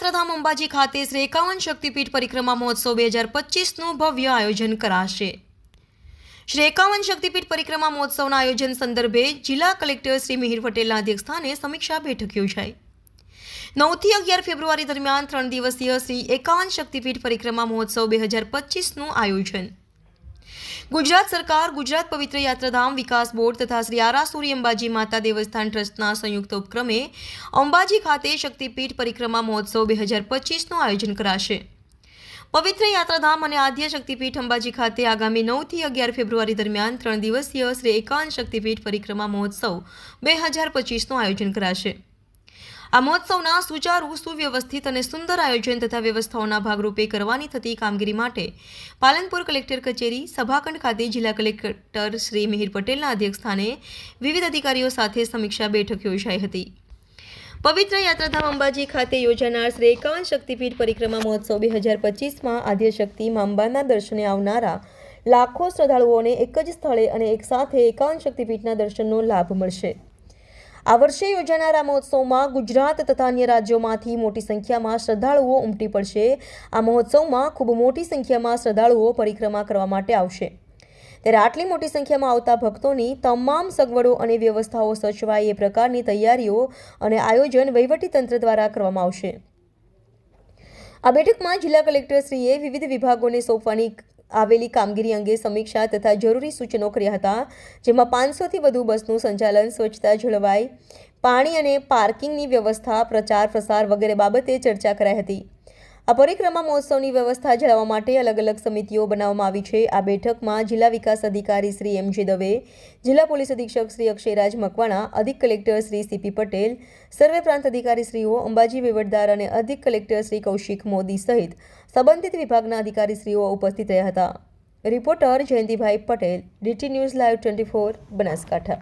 યાત્રાધામ અંબાજી ખાતે શ્રી એકાવન શક્તિપીઠ પરિક્રમા મહોત્સવ બે હજાર પચીસનું ભવ્ય આયોજન કરાશે. શ્રી એકાવન શક્તિપીઠ પરિક્રમા મહોત્સવના આયોજન સંદર્ભે જિલ્લા કલેક્ટર શ્રી મિહિર પટેલના અધ્યક્ષસ્થાને સમીક્ષા બેઠક યોજાઈ. નવથી અગિયાર ફેબ્રુઆરી દરમિયાન ત્રણ દિવસીય શ્રી એકાવન શક્તિપીઠ પરિક્રમા મહોત્સવ બે હજાર પચીસનું આયોજન ગુજરાત સરકાર, ગુજરાત પવિત્ર યાત્રાધામ વિકાસ બોર્ડ તથા શ્રી આરાસુરી અંબાજી માતા દેવસ્થાન ટ્રસ્ટના સંયુક્ત ઉપક્રમે અંબાજી ખાતે શક્તિપીઠ પરિક્રમા મહોત્સવ બે હજાર પચીસનું આયોજન કરાશે. પવિત્ર યાત્રાધામ અને આદ્ય શક્તિપીઠ અંબાજી ખાતે આગામી નવથી અગિયાર ફેબ્રુઆરી દરમિયાન ત્રણ દિવસીય શ્રી એકાંત શક્તિપીઠ પરિક્રમા મહોત્સવ બે હજાર પચીસનું આયોજન કરાશે. આ મહોત્સવના સુચારુ, સુવ્યવસ્થિત અને સુંદર આયોજન તથા વ્યવસ્થાઓના ભાગરૂપે કરવાની થતી કામગીરી માટે પાલનપુર કલેક્ટર કચેરી, સભાખંડ ખાતે જિલ્લા કલેક્ટર શ્રી મિહિર પટેલના અધ્યક્ષસ્થાને વિવિધ અધિકારીઓ સાથે સમીક્ષા બેઠક યોજાઈ હતી. પવિત્ર યાત્રાધામ અંબાજી ખાતે યોજાનાર શ્રી એકાવન શક્તિપીઠ પરિક્રમા મહોત્સવ બે હજાર પચીસમાં આદ્યશક્તિ અંબાના દર્શને આવનારા લાખો શ્રદ્ધાળુઓને એક જ સ્થળે અને એકસાથે એકાવન શક્તિપીઠના દર્શનનો લાભ મળશે. આ વર્ષે યોજાનારા મહોત્સવમાં ગુજરાત તથા અન્ય રાજ્યોમાંથી મોટી સંખ્યામાં શ્રદ્ધાળુઓ ઉમટી પડશે. આ મહોત્સવમાં ખૂબ મોટી સંખ્યામાં શ્રદ્ધાળુઓ પરિક્રમા કરવા માટે આવશે. ત્યારે આટલી મોટી સંખ્યામાં આવતા ભક્તોની તમામ સગવડો અને વ્યવસ્થાઓ સચવાય એ પ્રકારની તૈયારીઓ અને આયોજન વહીવટીતંત્ર દ્વારા કરવામાં આવશે. આ બેઠકમાં જિલ્લા કલેક્ટરશ્રીએ વિવિધ વિભાગોને સોંપવાની આવેલી કામગીરી અંગે સમીક્ષા તથા જરૂરી સૂચનો કર્યા હતા, જેમાં પાંચસોથી વધુ બસનું સંચાલન, સ્વચ્છતા જળવાઈ, પાણી અને પાર્કિંગની વ્યવસ્થા પ્રચાર પ્રસાર વગેરે બાબતે ચર્ચા કરાઈ હતી. આ પરિક્રમા મહોત્સવની વ્યવસ્થા જાળવવા માટે અલગ અલગ સમિતિઓ બનાવવામાં આવી છે. આ બેઠકમાં જિલ્લા વિકાસ અધિકારી શ્રી એમ જે દવે, જિલ્લા પોલીસ અધિક્ષક શ્રી અક્ષયરાજ મકવાણા, અધિક collector Shri C P Patel, સર્વે પ્રાંત અધિકારી શ્રીઓ અંબાજી વહીવટદાર અને અધિક કલેક્ટર શ્રી કૌશિક મોદી સહિત સંબંધિત વિભાગના અધિકારીશ્રીઓ ઉપસ્થિત રહ્યા હતા. Reporter Jayantibhai Patel, DT news live twenty four Banaskantha.